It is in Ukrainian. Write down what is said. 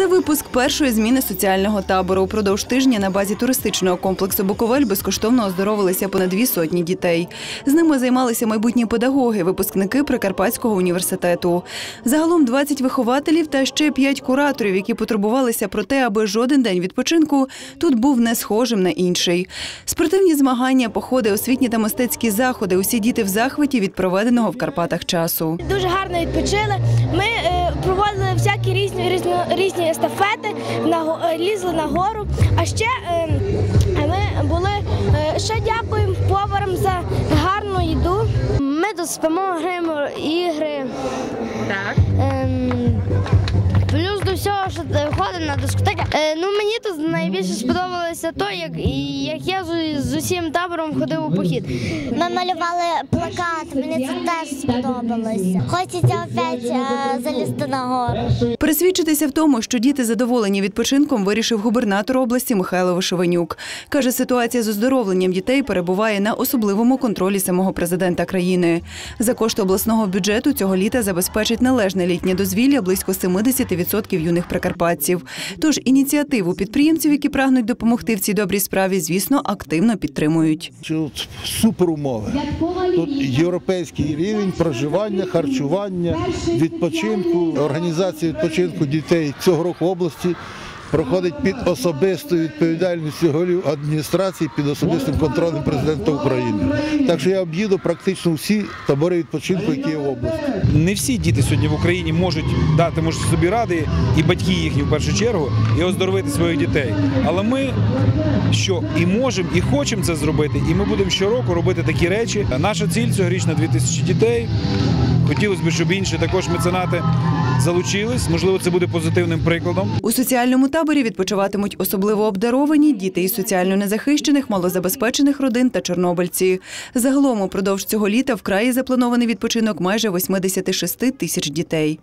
Це випуск першої зміни соціального табору. Упродовж тижня на базі туристичного комплексу Буковель безкоштовно оздоровилися понад дві сотні дітей. З ними займалися майбутні педагоги, випускники Прикарпатського університету. Загалом 20 вихователів та ще 5 кураторів, які потурбувалися про те, аби жоден день відпочинку тут був не схожим на інший. Спортивні змагання, походи, освітні та мистецькі заходи. Усі діти в захваті від проведеного в Карпатах часу. Дуже гарно відпочили. Ми е, проводили всякі різні різні, різні естафети, е, лізли на гору. А ще е, ми були е, ще дякуємо поварам за гарну їду. Ми тут спимо, граємо ігри. Так. Ем, всього, що ходимо на дискотеки. Е, ну мені тут найбільше сподобалося то, як, як я з, з усім табором ходив у похід. Ми малювали плакат, мені це теж сподобалося. Хочеться опять е, залізти на гору. Пересвідчитися в тому, що діти задоволені відпочинком, вирішив губернатор області Михайло Вишованюк. Каже, ситуація з оздоровленням дітей перебуває на особливому контролі самого президента країни. За кошти обласного бюджету цього літа забезпечить належне літнє дозвілля близько 70% юних прикарпатців. Тож ініціативу підприємців, які прагнуть допомогти в цій добрій справі, звісно, активно підтримують. Тут супер. Тут європейський рівень проживання, харчування, відпочинку, організація відпочинку дітей цього року в області проходить під особистою відповідальністю голів адміністрації, під особистим контролем президента України. Так що я об'їду практично всі табори відпочинку, які є в області. не всі діти сьогодні в Україні можуть дати можуть собі ради, і батьки їхні в першу чергу, і оздоровити своїх дітей. Але ми що і можемо, і хочемо це зробити, і ми будемо щороку робити такі речі. Наша ціль цьогорічна 2000 дітей. Хотілося б, щоб інші також меценати залучились. Можливо, це буде позитивним прикладом. У соціальному таборі відпочиватимуть особливо обдаровані діти із соціально незахищених, малозабезпечених родин та чорнобильці. Загалом упродовж цього літа в краї запланований відпочинок майже 86 тисяч дітей.